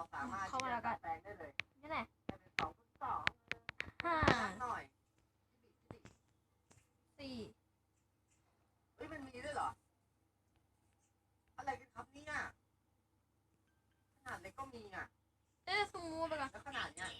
เราสามารถเข้ามาแล้วก็แปลงได้เลยนี่แหละให้เป็นสองคูณสองห้าหน่อยสี่เฮ้ยมันมีด้วยเหรอ อะไรกันครับเนี่ยขนาดเล็กก็มีอะเอ๊ะสมมูไปก่อนแล้วขนาดเนี้ย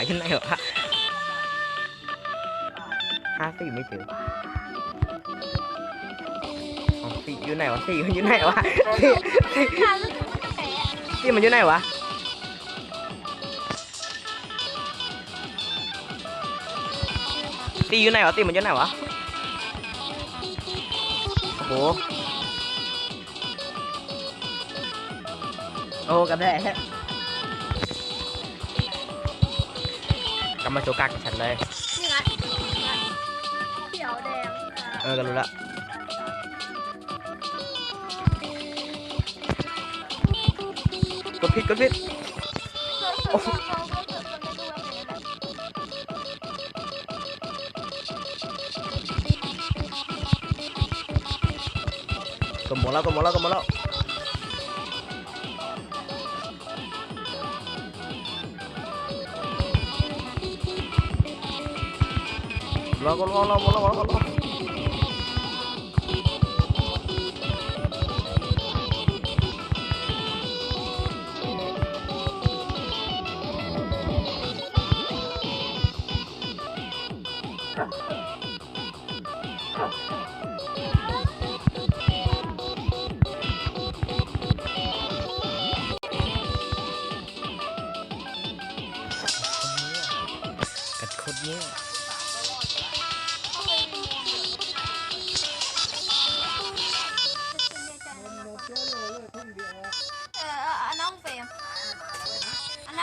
นี่ฝายอยู่ไหนวะห้าสี่ไม่เจออ๋อสี่อยู่ไหนวะสี่มันอยู่ไหนวะสี่มันอยู่ไหนวะสี่อยู่ไหนวะสี่มันอยู่ไหนวะโอ้โหโอ้กระแดะ กำมาโชว์กากกับฉันเลย นี่ไงเขียวแดงเออก็รู้ละกดผิดกดผิดโอ้โหกดหมดแล้วกดหมดแล้วกดหมดแล้ว รอก็รอรอ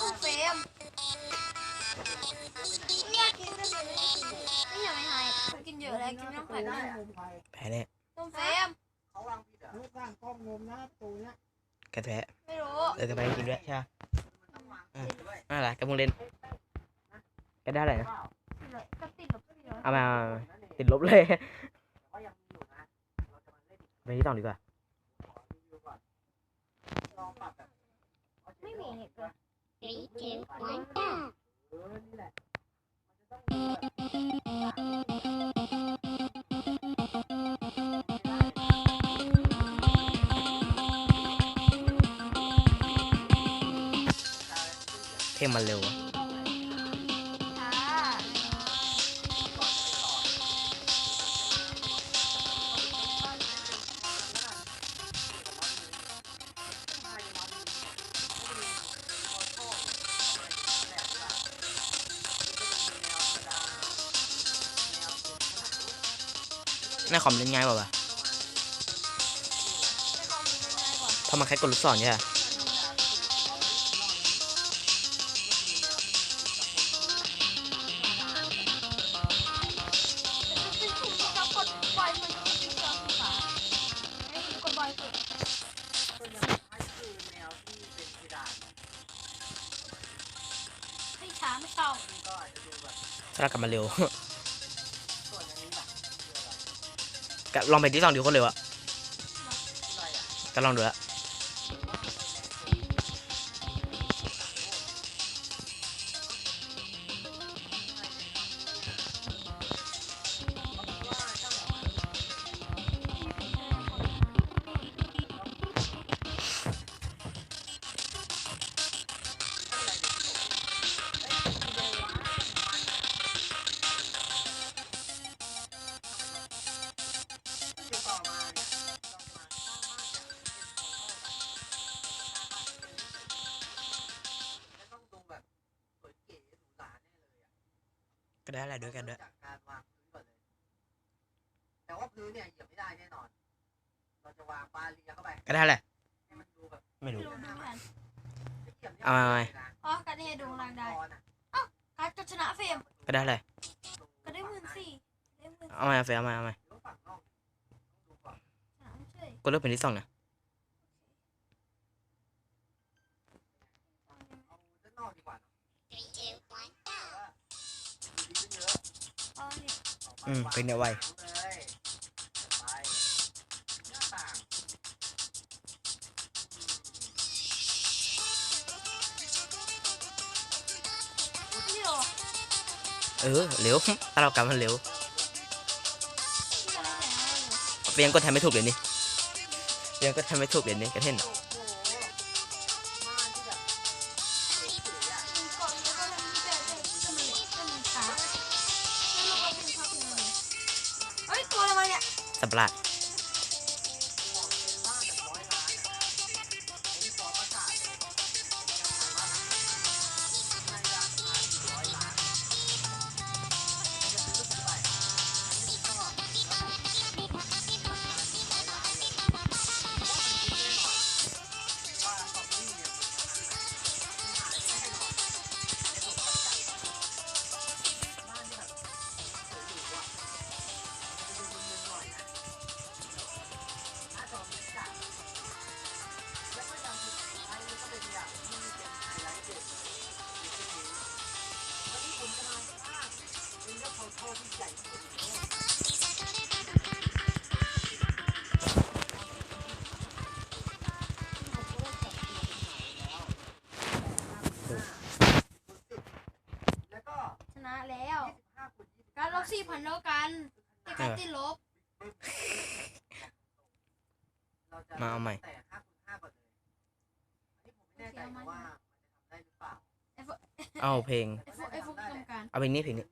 อันนั้นของเฟรมเนี่ยกินได้เลยนี่ยังไม่หายผมกินเยอะเลยกินไม่ต้องแผ่นเลยแพ้แน่น้องเฟรมเขาวางผิดอะเฮ้ยสร้างกล้องงมนะตัวเนี้ยกระแพ้ไม่รู้เออกระแพ้กินด้วยใช่ไหมมันต้องวางผิดด้วยอะไรกำลังเล่นก็ได้อะไรนะเปล่าก็ติดลบติดลบเอามาเอามานั่นเองติดลบเลยแต่ว่ายังมีอยู่นะเราจะมาเล่นอีกไปที่ต่อดีกว่าขอรีวิวก่อนลองปรับแบบไม่มีเหตุเลย Three, two, one, go เออนี่ ในคอมเล่นง่ายกว่าวะไม่ต้องมีง่ายกว่าเพราะมันแค่กดลูกศรใช่ไหมจะกดบอยมันจะเป็นจอสีฟ้าให้คุณกดบอยสุดให้ช้าไม่ชอบถ้าเรากลับมาเร็ว ก็ลองไปที่สองดีคนเร็วอะก็ลองดูละ ก็ได้อะไรด้วยกันด้วยจากการวางพื้นก่อนเลย แต่ว่าพื้นเนี่ยเหยียบไม่ได้แน่นอน เราจะวางปลาเลียเข้าไปก็ได้แหละให้มันดูแบบไม่รู้ ดูดูแผ่นจะเหยียบนี่ยเอามา อ๋อการที่ให้ดูรางได้ก่อนอะการจะชนะเฟรมก็ได้เลยก็ได้หมื่นสี่ได้หมื่นเอามาเฟยเอามาเอามาหรือว่าฝั่งนอกต้องดูก่อนสามเฉยกดเลือกเป็นที่สองนะเอาด้านนอกดีกว่าเนอะ อืมเป็นเนี่ยไวเออเร็วถ้าเรากำมันเร็วเฟียงก็ทำไม่ถูกเลยนี่เฟียงก็ทำไม่ถูกเลยนี่กระเท่นอ้โอะ ชนะแล้ว25คูณ20การลบสี่พันเท่ากันแต่การติดลบเราจะมาเอาใหม่แต่5คูณ5ก่อนเลยอันนี้ผมไม่แน่ใจนะว่ามันจะทำได้หรือเปล่าเอาเพลง ไอ้ฟุกไอ้ฟุกกรรมการ เอาเพลงนี้เพลงนี้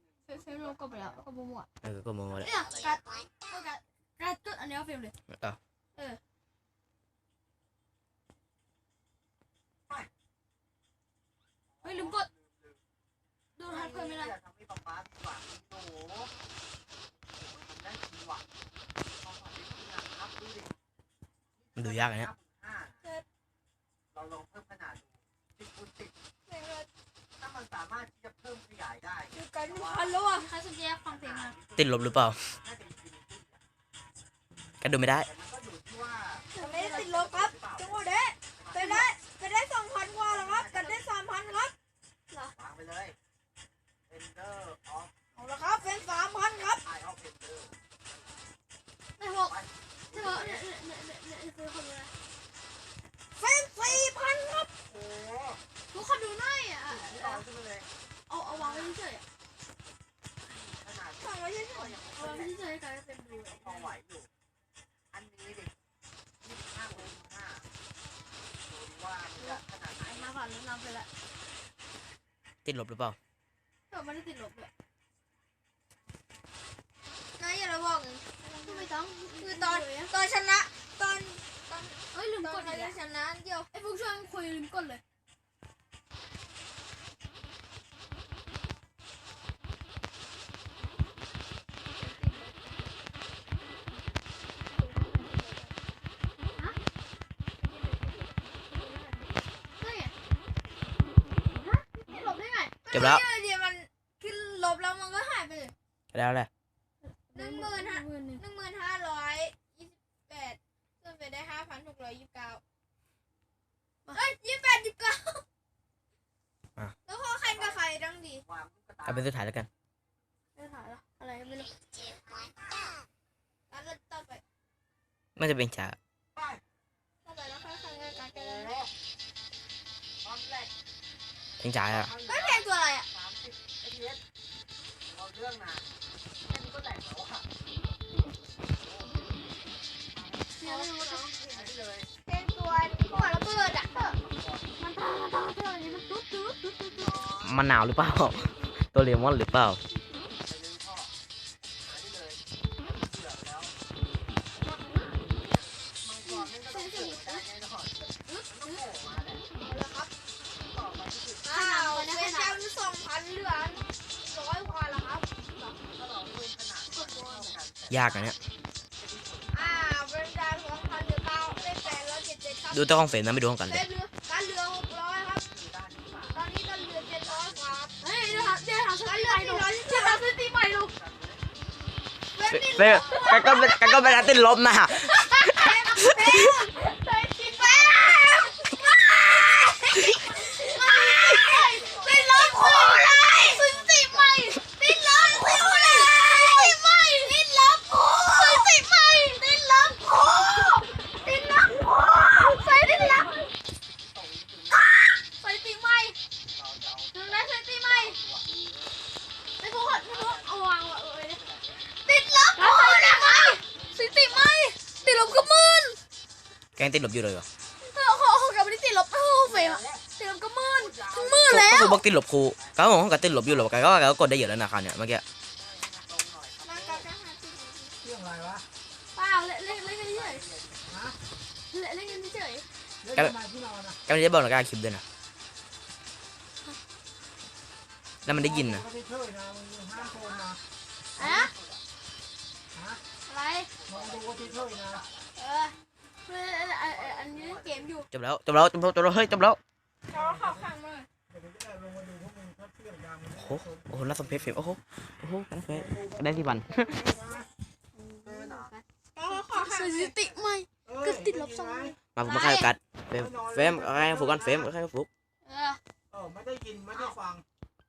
ไปแล้วกบมัวเออก็มองมาแล้วเนี่ยการเอาการการจุดอันนี้เอาเฟรมเลยเอาเออเฮ้ยลืมกดดูทันเพิ่มไม่ได้อยากทำให้ป๊าป๊าผิดหวังโอ้โหมันได้ทีว่ะความฝันเป็นจริงอะครับดูดิมันดูยากอันเนี้ยห้าเราลองเพิ่มขนาดดูสิบคูณสิบถ้ามันสามารถที่จะเพิ่ม ขยายได้ดูกันพันแล้วอะใครสนใจฟังเพลงมาติดลบหรือเปล่าน่าจะมีฟิลิปปินส์อะก็ดูไม่ได้ แต่มันก็อยู่ที่ว่าไม่ได้ติดลบครับจังหวะเด้ไปได้ไปได้สองพันกว่าแล้วครับกันได้สามพันครับวางไปเลย Ender of เอาละครับเป็นสามพันครับ Eye of Ender ไม่บอกไม่บอกเนี่ยเนี่ยเนี่ยเนี่ยเนี่ยคือคนนี้เป็นสี่พันครับโอ้โหทุกคนดูหน่อยอะที่เอาขึ้นมาเลย เอาเอาวางไว้เฉยขนาดวางไว้เฉยก็ยังเอาวางไว้เฉยกลายเป็นบลูพอไหวอยู่ อันนี้ดิยี่สิบห้าคูณห้าดูว่ามันจะขนาดไหนมาผ่านแล้วนำไปละติดลบหรือเปล่าแต่ไม่ได้ติดลบเลยนายอย่าระบอกไม่ต้องคือตอนตอนชนะ ตอนตอนเอ้ยลืมกดอีกแล้วชนะเดียวไอ้พวกช่วยคุยลืมกดเลย ได้ไงฮะติดลบ ได้ไงจบแล้วก็เดี๋ยวมันขึ้นลบแล้วมันก็หายไปเลยแล้วแหละหนึ่งหมื่นห้าหนึ่งหมื่นห้าร้อยยี่สิบแปดส่วนไปได้ห้าพันหกร้อยยี่สิบเก้าเอ้ยยี่สิบแปดยี่สิบเก้าแล้วข้อแข่งกับใครดังดีวางลูกกระตาเอาเป็นสุดท้ายแล้วกันไม่ถ่ายหรออะไรไม่รู้แล้วเราต่อไปมันจะเป็นฉากไปต่อไปแล้วค่อยแข่งกันกันโอ้กันโหพร้อมแรกเพลงฉากอะ เรื่องนะแค่นี้ก็แตกแล้วค่ะเนี่ยไม่รู้ว่าใช้เลยเพลงตัวหัวระเบิดอะมันตาตาตาอย่างนี้มันตุ๊ดตุ๊ดตุ๊ดตุ๊ดตุ๊ดมันหนาวหรือเปล่า ตัวเลมอนหรือเปล่า เดี๋ยวหาซื้อตีใหม่ลูกเดี๋ยวหาซื้อตีใหม่ลูกเว็บนี่เฟรมกันก็เป็นกันก็เป็นติดลบนะ เฮ้ยเฮ้ยติดแป๊บไม่ไม่ติดลบคุณ งติดลบอยู่เลยเหรอเออเขาเขากลับไม่ได้ติดลบเอ้าเฟรมอะติดลบก็มื่นทั้งมื่นก็แล้วคือบอกติดลบครูก็บอกว่าก็ติดลบอยู่หรอกก็ก็กดได้เยอะแล้วนะคราวเนี้ยเมื่อกี้ร่างกายก็หาติดลบเครื่องอะไรวะเปล่าเล่นเล่นเล่นกันเฉยฮะเล่นเล่นกันเฉยเล่นทำไมที่นอนอะก็ไม่ได้บอกในการคลิปด้วยนะแล้วมันได้ยินนะก็ไม่ช่วยนะมึงห้ามโกงนะอะฮะอะไร มองดูว่าที่ช่วยนะ เออเออเออเออเอออันนี้เล่นเกมอยู่จบแล้วจบแล้วจบแล้วจบแล้วเฮ้ยจบแล้วเขาเขาขังมาเดี๋ยวจะได้ลงมาดูพวกมึงถ้าเครื่องดังโอ้โหโอ้โหน่าสมเพชเฟรมโอ้โหโอ้โหน่าสมเพชได้ที่วันเขาขอสถิติใหม่ก็ติดลบสองมาผมมาใครกัดเฟรมเฟรมเอาให้ฟุกกันเฟรมเอาให้ฟุกเออเออไม่ได้ยินไม่ได้ฟัง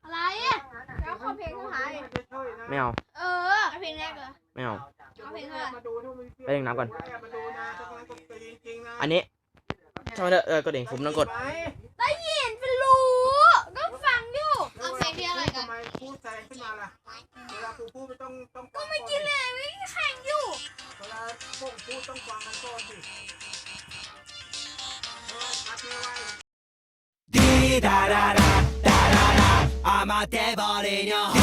อะไรอะแล้วขอเพลงเขาหายไม่ได้ช่วยนะไม่เอาเออเอาเพลงแรกเหรอไม่เอา ไปดึงน้ำก่อน อันนี้ทำไมเถอะเออกดเองผมต้องกด ได้ยินเป็นรู้องฟังอยู่ เอาเพลงที่อะไรกันพูดแซขึ้นมาล่ะเวลาพูดต้องต้องก็ไม่กินเลยไม่แข่งอยู่ เวลาพูดต้องฟังมันก่อนสิดีดาดาดาดาดาดาอามาเตบอลีเนา